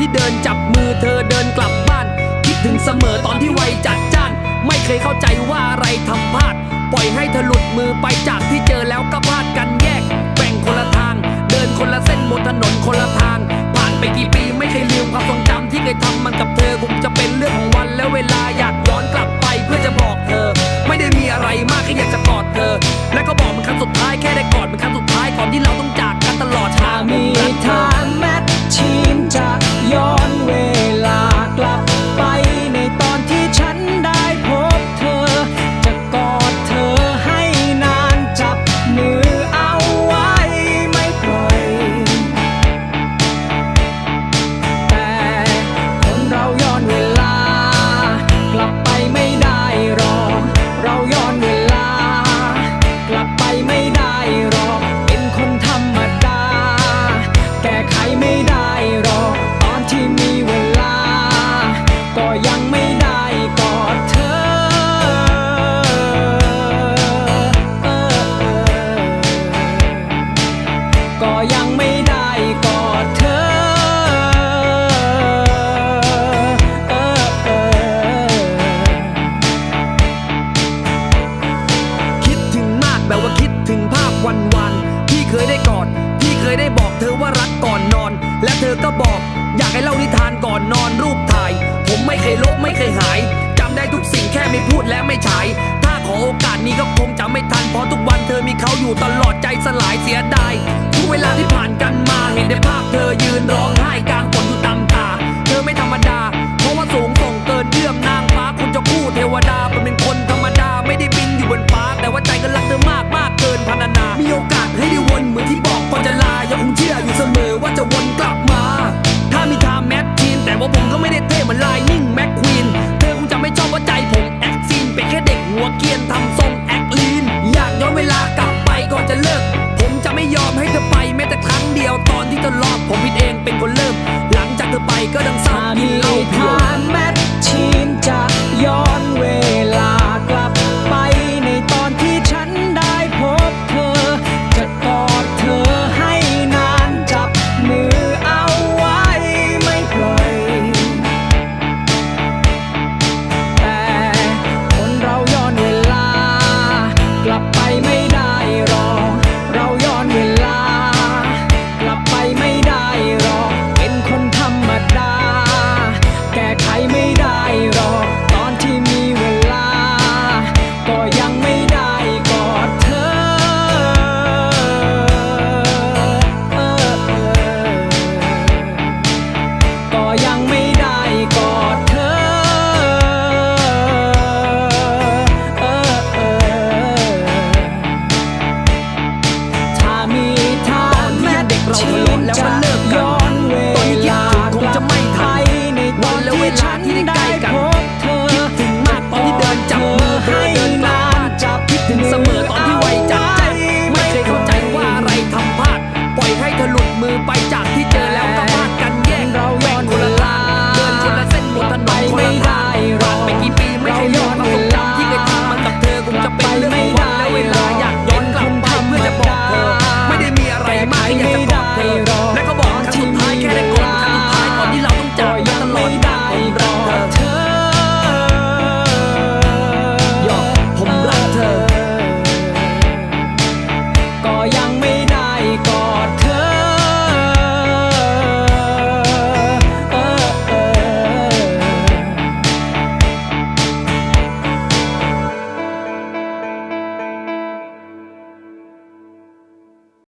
ที่เดินจับมือเธอเดินกลับบ้าน คิดถึงเสมอตอนที่วัยจัดจ้าน ไม่เคยเข้าใจว่าอะไรทำพลาด ปล่อยให้เธอหลุดมือไปจากที่เจอแล้วก็พลาดกันแยก็ยังไม่ได้กอดเธอเคิดถึงมากแบบว่าคิดถึงภาพวันๆที่เคยได้กอด ที่เคยได้บอกเธอว่ารักก่อนนอน และเธอก็บอก อยากให้เล่านิทานก่อนนอนรูปถ่าย ผมไม่เคยลบไม่เคยหายจำได้ทุกสิ่งแค่ไม่พูดและไม่ฉาย ถ้าขอโอกาสนี้ก็คงจะไม่ทันเพราะทุกวันเธอมีเขาอยู่ตลอดใจสลายเสียด เท่มือลไลนิ่งแม Ironic. กี่ปีไม่ให้รอดมา